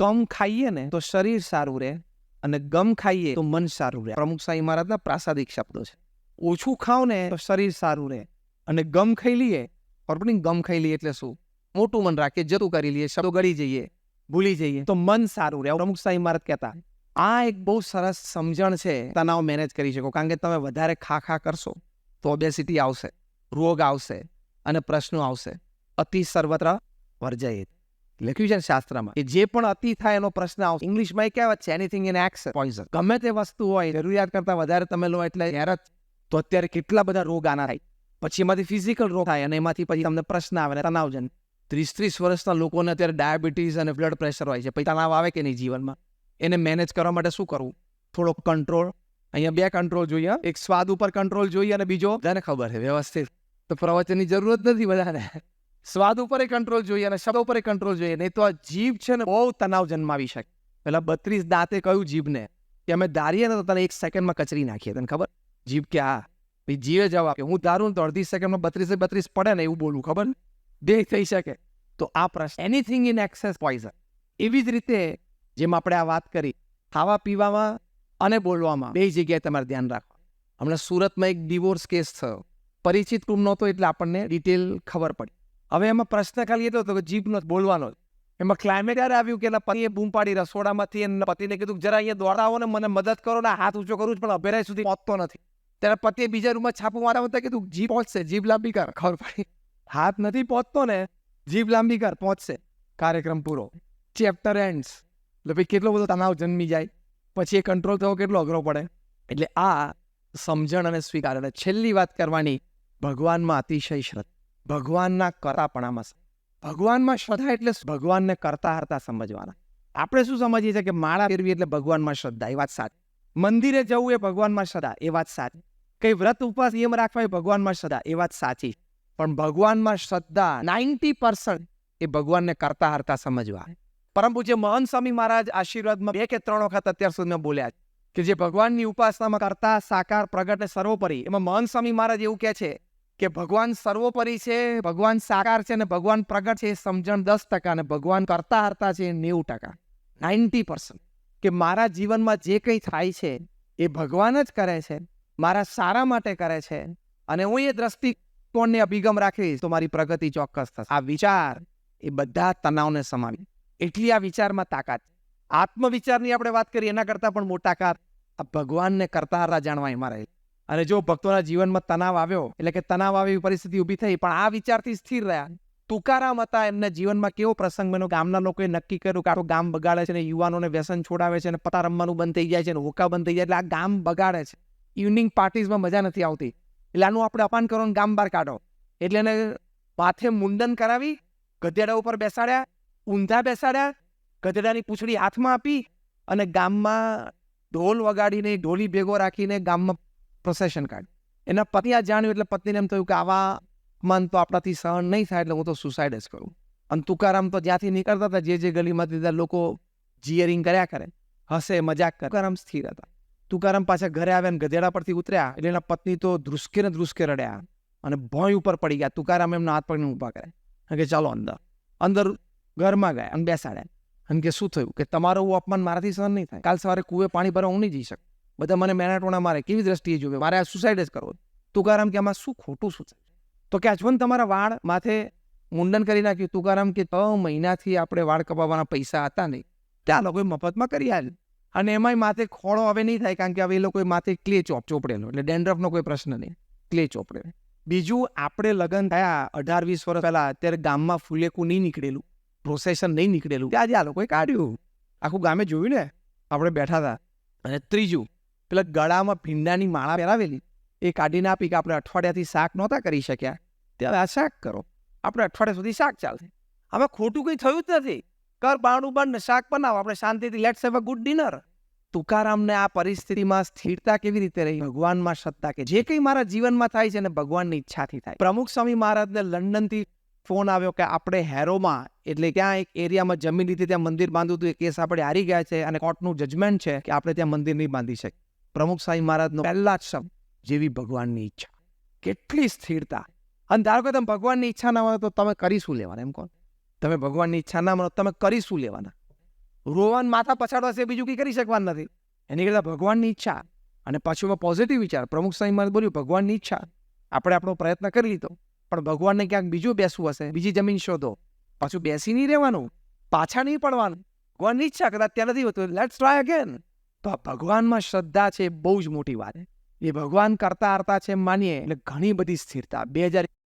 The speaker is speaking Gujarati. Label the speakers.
Speaker 1: કમ ખાઈએ ને તો શરીર સારું રહે અને ગમ ખાઈએ તો મન સારું રહે. પ્રમુખ સાંઈ મહારાજના પ્રાસાદિક શબ્દો છે. ઓછું ખાવ ને તો શરીર સારું રહે અને ગમ ખાઈ લઈએ ઓર્પનિંગ ગમ ખાઈ લઈએ એટલે શું? મોટું મન રાખીએ જતું કરી લઈએ, શબ્દો ગળી જઈએ, ભૂલી જઈએ, તો મન સારું રહે. પ્રમુખ સાંઈ મહારાજ કહેતા, આ એક બહુ સરસ સમજણ છે તનાવ મેનેજ કરી શકો, કારણ કે તમે વધારે ખા ખા કરશો, તો ઓબેસિટી આવશે, રોગ આવશે અને પ્રશ્નો આવશે. અતિ સર્વત્ર વર્જયિત લખ્યું છે શાસ્ત્રમાં કે જે પણ અતિ થાય એનો પ્રશ્ન આવશે. ઇંગ્લિશમાં એ કહેવત છે એનીથિંગ ઇન એક્સ પોઈઝન ગમે તે વસ્તુ હોય જરૂરિયાત કરતાં વધારે તમે લો, એટલે જ તો અત્યારે કેટલા બધા રોગ આના થાય. પછી એમાંથી ફિઝિકલ રોગ થાય અને એમાંથી પછી તમને પ્રશ્ન આવે ને તણાવજન ત્રીસ ત્રીસ વર્ષના લોકોને અત્યારે ડાયાબિટીસ અને બ્લડ પ્રેશર હોય છે. પછી તણાવ આવે કે નહીં જીવનમાં? એને મેનેજ કરવા માટે શું કરવું? થોડો કંટ્રોલ અહીંયા બે કંટ્રોલ જોઈએ. એક સ્વાદ ઉપર કંટ્રોલ જોઈએ અને બીજો બધાને ખબર છે, વ્યવસ્થિત. તો પ્રવચનની જરૂરત નથી બધાને. સ્વાદ ઉપર કંટ્રોલ જોઈએ અને શબ્દ ઉપર કંટ્રોલ જોઈએ. નહીં તો આ જીભ છે ને બહુ તણાવ જન્માવી શકે. પેલા બત્રીસ દાંતે કહ્યું જીભને? કે અમે ધારીએ ને તો તને એક સેકન્ડમાં કચરી નાખીએ તને ખબર? જીભ કે હા ભાઈ જીવે જવાબ કે હું ને તો અડધી સેકન્ડમાં બત્રીસે બત્રીસ પડે ને એવું બોલવું ખબર ને? દેહ થઈ શકે. તો આ પ્રશ્ન એનીથિંગ ઇન એક્સેસ પોઈઝન એવી જ રીતે જેમ આપણે આ વાત કરી, ખાવા પીવામાં અને બોલવામાં બે જગ્યાએ તમારે ધ્યાન રાખવા હમણાં સુરતમાં એક ડિવોર્સ કેસ થયો. પરિચિત કુટુંબ નહોતો એટલે આપણને ડિટેલ ખબર પડી. હવે એમાં પ્રશ્ન ખાલી એટલો હતો કે જીભનો બોલવાનો. એમાં ક્લાઇમેટ યારે આવ્યું કે એના પતિએ બૂમ પાડી રસોડામાંથી એના પતિને કીધું જરા અહીંયા દોડાવો ને મને મદદ કરો ને હાથ ઊંચો કરું છું, પણ અભેરાય સુધી પહોંચતો નથી. ત્યારે પતિએ બીજા રૂમમાં છાપું મારા હતા કીધું જીભ પહોંચશે, જીભ લાંબી કર, ખબર પડી. હાથ નથી પહોંચતો ને, જીભ લાંબી કર, પહોંચશે. કાર્યક્રમ પૂરો. ચેપ્ટર એન્ડ્સ એટલે ભાઈ કેટલો બધો તણાવ જન્મી જાય. પછી એ કંટ્રોલ થવો કેટલો અઘરો પડે. એટલે આ સમજણ અને સ્વીકાર અને છેલ્લી વાત કરવાની ભગવાનમાં અતિશય શ્રદ્ધા. ભગવાનના કરાપણામાં સ- ભગવાનમાં શ્રદ્ધા એટલે ભગવાનને કરતા હરતા સમજવાના. આપણે શું સમજીએ છીએ કે માળા ફેરવી એટલે ભગવાનમાં શ્રદ્ધા, એ વાત સાચી. મંદિરે જવું એ ભગવાનમાં શ્રદ્ધા, એ વાત સાચી. કઈ વ્રત ઉપવાસ એમ રાખવા એ ભગવાનમાં શ્રદ્ધા, એ વાત સાચી. પણ ભગવાનમાં શ્રદ્ધા નાઇન્ટી પર્સન્ટ એ ભગવાનને કરતા હરતા સમજવા. પરમ પૂજ્ય મહંત સ્વામી મહારાજ આશીર્વાદમાં બે કે ત્રણ વખત અત્યાર સુધીમાં બોલ્યા છે કે જે ભગવાનની ઉપાસનામાં કરતા સાકાર, પ્રગટ ને સર્વોપરી. એમાં મહંત સ્વામી મહારાજ એવું કહે છે કે ભગવાન સર્વોપરી છે, ભગવાન સાકાર છે અને ભગવાન પ્રગટ છે એ સમજણ દસ ટકા અને ભગવાન કરતા હરતા છે નેવું ટકા. નાઇન્ટી પર્સન્ટ કે મારા જીવનમાં જે કંઈ થાય છે એ ભગવાન જ કરે છે, મારા સારા માટે કરે છે અને હું એ દ્રષ્ટિકોણને અભિગમ રાખીશ તો મારી પ્રગતિ ચોક્કસ થશે. આ વિચાર એ બધા તણાવને સમાવી. એટલી આ વિચારમાં તાકાત આત્મવિચારની આપણે વાત કરીએ એના કરતાં પણ મોટા કાર આ ભગવાનને કરતા હરતા જાણવા એમાં રહે અને જો ભક્તોના જીવનમાં તણાવ આવ્યો, એટલે કે તણાવ આવી પરિસ્થિતિ ઊભી થઈ, પણ આ વિચારથી સ્થિર રહ્યા. તુકારામ હતા, એમના જીવનમાં કેવો પ્રસંગ બન્યો? ગામના લોકોએ નક્કી કર્યું કે આખું ગામ બગાડે છે ને, યુવાનોને વ્યસન છોડાવે છે અને પતા રમવાનું બંધ થઈ જાય છે ને, હોકા બંધ થઈ જાય, એટલે આ ગામ બગાડે છે. ઇવનિંગ પાર્ટીઝમાં મજા નથી આવતી. એટલે આનું આપણે અપાન કરો ને, ગામ બહાર કાઢો. એટલે એને માથે મુંડન કરાવી, ગધેડા ઉપર બેસાડ્યા, ઊંધા બેસાડ્યા, ગધેડાની પૂંછડી હાથમાં આપી અને ગામમાં ઢોલ વગાડીને, ઢોલી ભેગો રાખીને ગામમાં પ્રોસેશન કાર્ડ એના પતિ આ જાણ્યું એટલે પત્નીને એમ થયું કે આવા મન તો આપણાથી સહન નહીં થાય એટલે હું તો સુસાઇડ જ કરું. અને તુકારામ તો જ્યાંથી નીકળતા હતા, જે જે ગલીમાંથી ત્યાં લોકો જીયરિંગ કર્યા કરે, હસે, મજાક કરે. તુકારામ સ્થિર હતા. તુકારામ પાછા ઘરે આવ્યા અને ગધેડા પરથી ઉતર્યા એટલે એના પત્ની તો ધ્રુસકે ને ધ્રુસકે રડ્યા અને ભોંય ઉપર પડી ગયા. તુકારામ એમના હાથ પકડીને ઊભા કરે કે ચાલો અંદર. અંદર ઘરમાં ગયા અને બેસાડ્યા. અને કે શું થયું? કે તમારું અપમાન મારાથી સહન નહીં થાય. કાલ સવારે કુએ પાણી ભરવા હું નહીં જઈ શકું બધા મને મેનાટોણા મારે, કેવી દ્રષ્ટિએ જોવે? મારે આ સુસાઇડ જ કરવો. તુકારામ કે આમાં શું ખોટું શું છે? તો કે આજવન તમારા વાળ માથે મુંડન કરી નાખ્યું, તુકારામ કે ત્રણ મહિનાથી આપણે વાળ કપાવવાના પૈસા હતા નહીં. ત્યાં લોકોએ મફતમાં કરી આલ અને એમાંય માથે ખોળો હવે નહીં થાય, કારણ કે હવે એ લોકોએ માથે ક્લે ચોપ ચોપડેલો. એટલે ડેન્ડ્રફનો કોઈ પ્રશ્ન નહીં. ક્લે ચોપડે બીજું, આપણે લગ્ન થયા અઢાર વીસ વર્ષ પહેલા, અત્યારે ગામમાં ફૂલેકું નહીં નીકળેલું. પ્રોસેશન નહીં નીકળેલું. આજે આ લોકોએ કાઢ્યું. આખું ગામે જોયું ને? આપણે બેઠા હતા. અને ત્રીજું પેલા ગળામાં ભીંડાની માળા પહેરાવેલી. એ કાઢીને આપી કે આપણે અઠવાડિયાથી શાક નહોતા કરી શક્યા. ત્યારે આ શાક કરો. આપણે અઠવાડિયા સુધી શાક ચાલશે. હવે ખોટું કંઈ થયું જ નથી. કર બાણું બંધ શાક બનાવો. આપણે શાંતિથી let's have a good dinner તુકારામને આ પરિસ્થિતિમાં સ્થિરતા કેવી રીતે રહી? ભગવાનમાં સત્તા કે જે કંઈ મારા જીવનમાં થાય છે ને ભગવાનની ઈચ્છાથી થાય. પ્રમુખ સ્વામી મહારાજને લંડનથી ફોન આવ્યો કે આપણે હેરોમાં, એટલે ત્યાં એક એરિયામાં જમીન લીધી, ત્યાં મંદિર બાંધવું હતું, એ કેસ આપણે હારી ગયા છે અને કોર્ટનું જજમેન્ટ છે કે આપણે ત્યાં મંદિર નહીં બાંધી શકીએ. પ્રમુખ સ્વામી મહારાજનો પહેલા જ શબ્દ, જેવી ભગવાનની ઈચ્છા. કેટલી સ્થિરતા. અને ધારો કે તમે ભગવાનની ઈચ્છા ના માનો તો તમે કરી શું લેવાના એમ કોણ? તમે ભગવાનની ઈચ્છા ના માનો તમે કરી શું લેવાના? રોવાન માથા પછાડવા છે બીજું કંઈ કરી શકવાનું નથી. એની કરતાં ભગવાનની ઈચ્છા અને પાછું પોઝિટિવ વિચાર. પ્રમુખ સ્વામી મહારાજ બોલ્યું, ભગવાનની ઈચ્છા. આપણે આપણો પ્રયત્ન કરી લીધો. પણ ભગવાનને ક્યાંક બીજું બેસવું હશે? બીજી જમીન શોધો. પાછું બેસી નહીં રહેવાનું. પાછા નહીં પડવાનું. ભગવાનની ઈચ્છા કદાચ ત્યાં નથી હોતું. લેટ્સ ટ્રાય અગેન તો આ ભગવાનમાં શ્રદ્ધા છે બહુ જ મોટી વાત એ ભગવાન કરતા હરતા છે માનીએ એટલે ઘણી બધી સ્થિરતા. બે હજાર